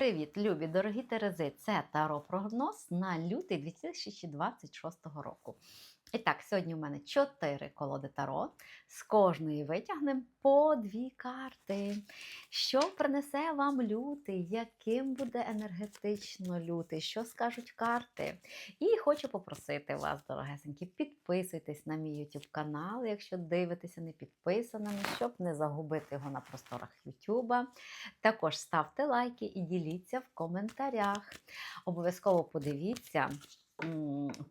Привіт, любі дорогі Терези! Це Таро прогноз на лютий 2026 року. І так, сьогодні у мене 4 колоди Таро. З кожної витягнемо по дві карти. Що принесе вам лютий? Яким буде енергетично лютий? Що скажуть карти? І хочу попросити вас, дорогесенькі, підписуйтесь на мій YouTube канал, якщо дивитеся не підписаними, щоб не загубити його на просторах YouTube. Також ставте лайки і діліться в коментарях. Обов'язково подивіться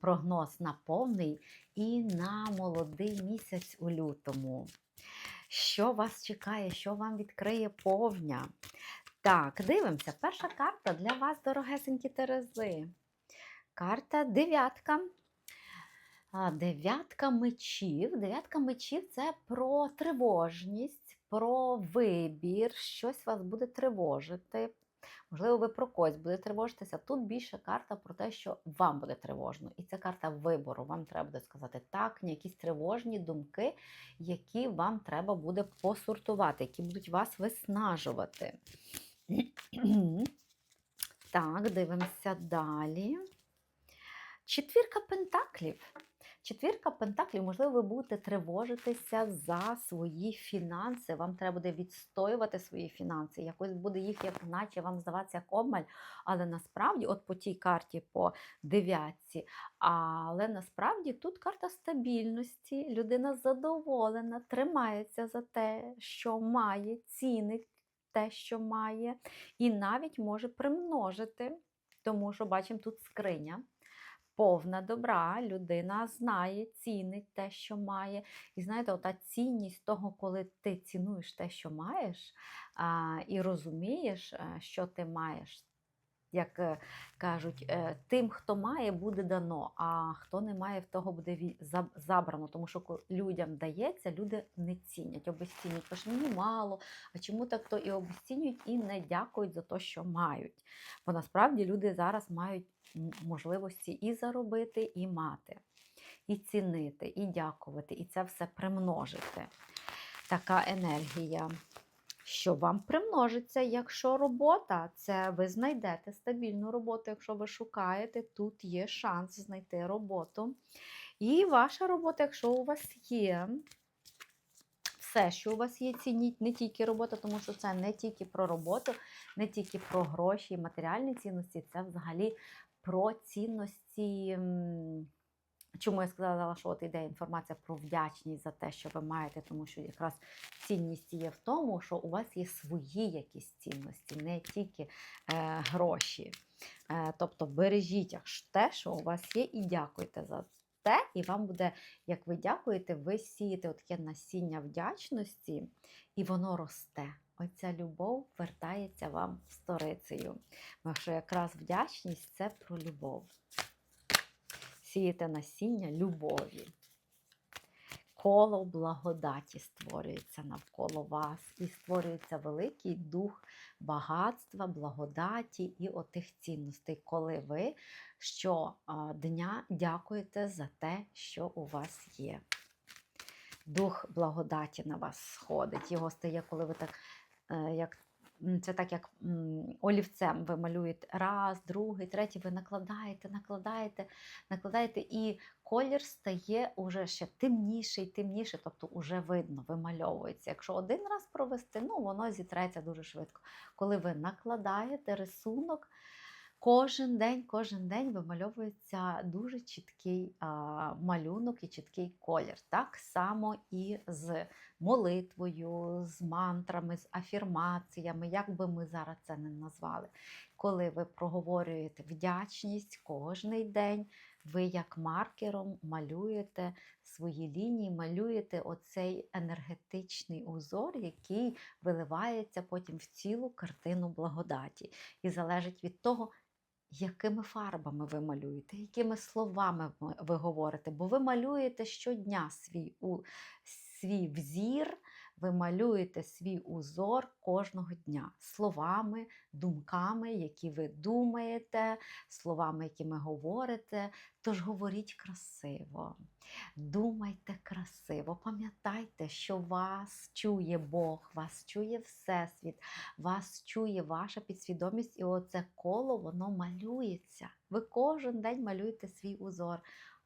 прогноз на повний і на молодий місяць у лютому. Що вас чекає, що вам відкриє повня? Так, дивимося. Перша карта для вас, дорогесенькі Терези. Карта дев'ятка. Дев'ятка мечів. Дев'ятка мечів це про тривожність, про вибір, щось вас буде тривожити. Можливо, ви про когось будете тривожитися. Тут більше карта про те, що вам буде тривожно. І це карта вибору. Вам треба буде сказати так, ні, якісь тривожні думки, які вам треба буде посортувати, які будуть вас виснажувати. Так, дивимося далі. Четвірка пентаклів. Четвірка пентаклів, можливо, ви будете тривожитися за свої фінанси. Вам треба буде відстоювати свої фінанси. Якось буде їх, як наче вам здаватися як обмаль. Але насправді, от по тій карті, по дев'ятці, але насправді тут карта стабільності. Людина задоволена, тримається за те, що має, цінить те, що має, і навіть може примножити, тому що бачимо тут скриня повна добра, людина знає, цінить те, що має. І знаєте, ота цінність того, коли ти цінуєш те, що маєш, і розумієш, що ти маєш. Як е, кажуть, е, тим, хто має, буде дано, а хто не має, в того буде забрано. Тому що коли людям дається, люди не цінять, обесцінюють. Кажуть, мені мало, а чому так то і обесцінюють, і не дякують за те, що мають. Бо насправді люди зараз мають можливості і заробити, і мати, і цінити, і дякувати, і це все примножити. Така енергія. Що вам примножиться, якщо робота, це ви знайдете стабільну роботу, якщо ви шукаєте, тут є шанс знайти роботу. І ваша робота, якщо у вас є все, що у вас є, цініть не тільки робота, тому що це не тільки про роботу, не тільки про гроші і матеріальні цінності, це взагалі про цінності. Чому я сказала, що от іде інформація про вдячність за те, що ви маєте, тому що якраз цінність є в тому, що у вас є свої якісь цінності, не тільки е, гроші. Е, тобто бережіть те, що у вас є, і дякуйте за те, і вам буде, як ви дякуєте, ви сієте таке насіння вдячності, і воно росте. Оця любов вертається вам сторицею. Тому що якраз вдячність це про любов сієте насіння любові. Коло благодаті створюється навколо вас, і створюється великий дух багатства, благодаті і отих цінностей, коли ви щодня дякуєте за те, що у вас є. Дух благодаті на вас сходить. Його стає, коли ви так, е, як Це так, як олівцем ви малюєте раз, другий, третій, ви накладаєте, накладаєте, накладаєте, і колір стає уже ще темніший, темніший, тобто уже видно, вимальовується. Якщо один раз провести, ну воно зітреться дуже швидко. Коли ви накладаєте рисунок, кожен день, кожен день вимальовується дуже чіткий а, малюнок і чіткий колір. Так само і з молитвою, з мантрами, з афірмаціями, як би ми зараз це не назвали. Коли ви проговорюєте вдячність кожен день, ви як маркером малюєте свої лінії, малюєте оцей енергетичний узор, який виливається потім в цілу картину благодаті. І залежить від того, якими фарбами ви малюєте, якими словами ви- говорите, бо ви малюєте щодня свій, у, свій взір, ви малюєте свій узор кожного дня словами, думками, які ви думаєте, словами, які ми говорите. Тож говоріть красиво, думайте красиво, пам'ятайте, що вас чує Бог, вас чує Всесвіт, вас чує ваша підсвідомість, і оце коло воно малюється. Ви кожен день малюєте свій узор.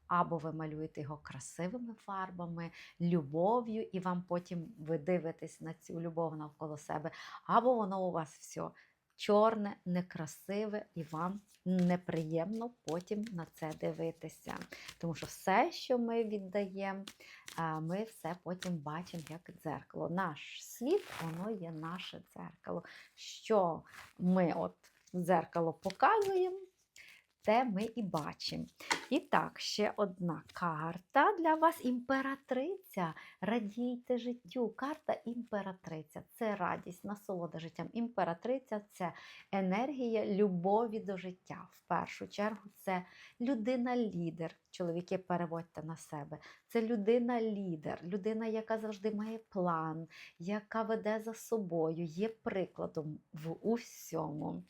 Або ви малюєте його красивими фарбами, любов'ю, і вам потім ви дивитесь на цю любов навколо себе, або воно у вас все чорне, некрасиве, і вам неприємно потім на це дивитися. Тому що все, що ми віддаємо, ми все потім бачимо як дзеркало. Наш світ, воно є наше дзеркало. Що ми от дзеркало показуємо, те ми і бачимо. І так, ще одна карта для вас імператриця. Радійте життю. Карта імператриця це радість, насолода життям. Імператриця це енергія любові до життя. В першу чергу це людина-лідер. Чоловіки, переводьте на себе. Це людина-лідер, людина, яка завжди має план, яка веде за собою, є прикладом в усьому.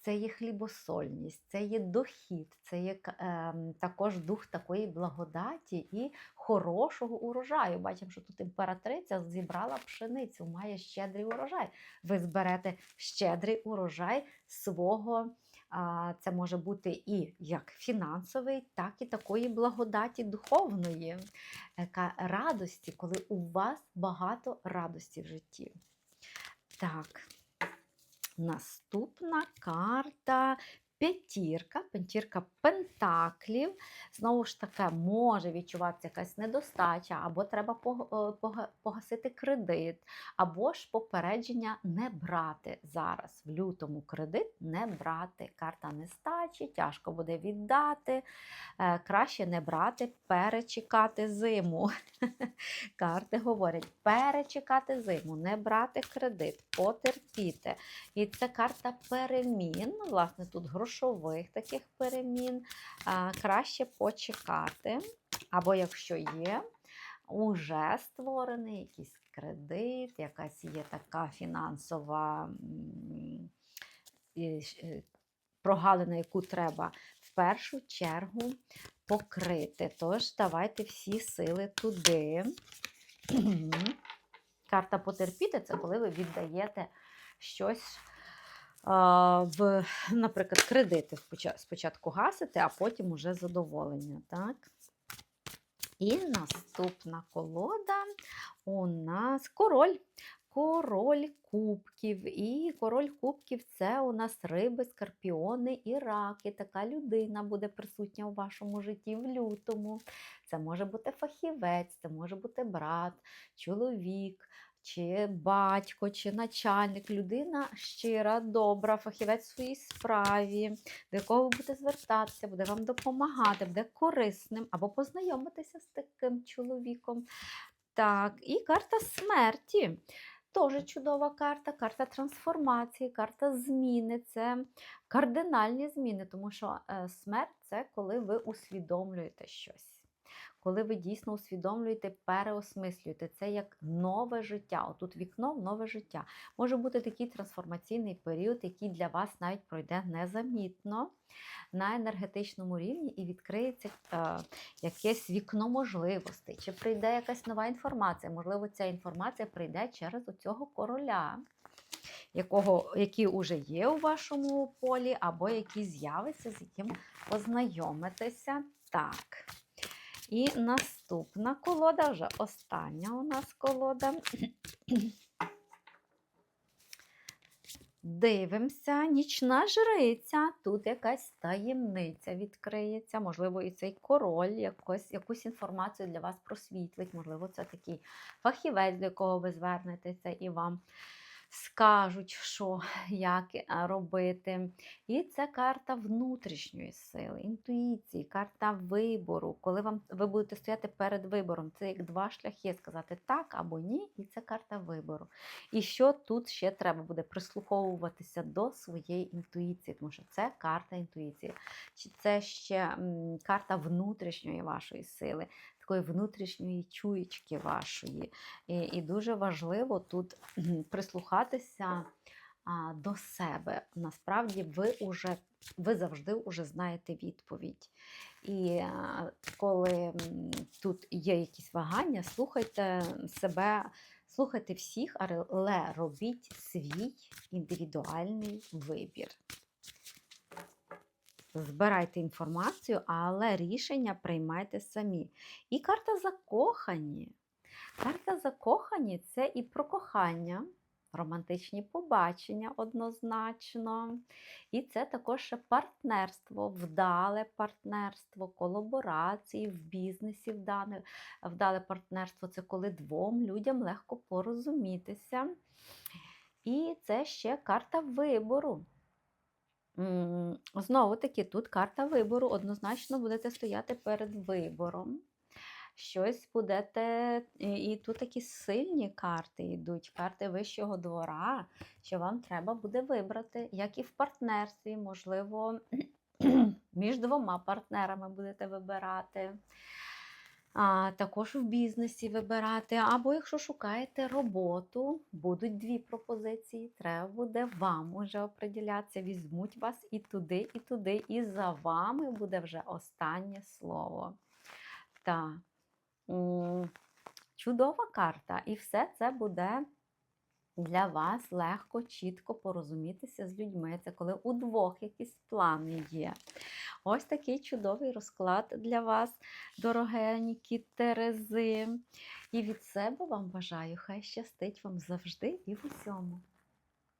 Це є хлібосольність, це є дохід, це є е, також дух такої благодаті і хорошого урожаю. Бачимо, що тут імператриця зібрала пшеницю, має щедрий урожай. Ви зберете щедрий урожай свого. Це може бути і як фінансовий, так і такої благодаті духовної, яка радості, коли у вас багато радості в житті. Так. Наступна карта п'ятірка, п'ятірка пентаклів. Знову ж таки, може відчуватися якась недостача, або треба погасити кредит, або ж попередження не брати зараз. В лютому кредит не брати. Карта нестачі, тяжко буде віддати. Е, краще не брати, перечекати зиму. Карти говорять, перечекати зиму, не брати кредит, потерпіти. І це карта перемін. Власне, тут грошових таких перемін. Краще почекати. Або якщо є, уже створений якийсь кредит, якась є така фінансова е, прогалина, яку треба в першу чергу покрити. Тож, давайте всі сили туди. Карта потерпіти це коли ви віддаєте щось, в, наприклад, кредити спочатку гасите, а потім уже задоволення. Так? І наступна колода у нас король. Король кубків. І король кубків це у нас риби, скорпіони і раки. Така людина буде присутня у вашому житті в лютому. Це може бути фахівець, це може бути брат, чоловік, чи батько, чи начальник, людина щира, добра, фахівець в своїй справі, до якого ви будете звертатися, буде вам допомагати, буде корисним, або познайомитися з таким чоловіком. Так, і карта смерті. Теж чудова карта, карта трансформації, карта зміни, це кардинальні зміни, тому що е, смерть це коли ви усвідомлюєте щось коли ви дійсно усвідомлюєте, переосмислюєте це як нове життя. Отут вікно в нове життя. Може бути такий трансформаційний період, який для вас навіть пройде незамітно на енергетичному рівні і відкриється е, якесь вікно можливостей, чи прийде якась нова інформація. Можливо, ця інформація прийде через оцього короля. Якого, Який вже є у вашому полі, або який з'явиться, з яким познайомитеся. Так. І наступна колода, вже остання у нас колода. Дивимося, нічна жриця. Тут якась таємниця відкриється. Можливо, і цей король якось, якусь інформацію для вас просвітлить. Можливо, це такий фахівець, до якого ви звернетеся і вам скажуть, що як робити. І це карта внутрішньої сили, інтуїції, карта вибору. Коли вам ви будете стояти перед вибором, це як два шляхи сказати так або ні, і це карта вибору. І що тут ще треба буде прислуховуватися до своєї інтуїції, тому що це карта інтуїції. Чи це ще карта внутрішньої вашої сили. Такої внутрішньої чуєчки вашої. І, і дуже важливо тут прислухатися а, до себе. Насправді, ви уже ви завжди вже знаєте відповідь. І а, коли тут є якісь вагання, слухайте себе, слухайте всіх, але робіть свій індивідуальний вибір. Збирайте інформацію, але рішення приймайте самі. І карта закохані. Карта закохані це і про кохання, романтичні побачення однозначно. І це також партнерство, вдале партнерство, колаборації в бізнесі вдане, вдале партнерство це коли двом людям легко порозумітися. І це ще карта вибору. Знову таки, тут карта вибору. Однозначно будете стояти перед вибором. Щось будете. І тут такі сильні карти йдуть, карти вищого двора, що вам треба буде вибрати, як і в партнерстві, можливо, між двома партнерами будете вибирати. А, також в бізнесі вибирати. Або якщо шукаєте роботу, будуть дві пропозиції. Треба буде вам уже оприділятися. Візьмуть вас і туди, і туди, і за вами буде вже останнє слово. Так. Чудова карта. І все це буде для вас легко, чітко порозумітися з людьми. Це коли у двох якісь плани є. Ось такий чудовий розклад для вас, дорогенькі Терези. І від себе вам бажаю, хай щастить вам завжди і в усьому.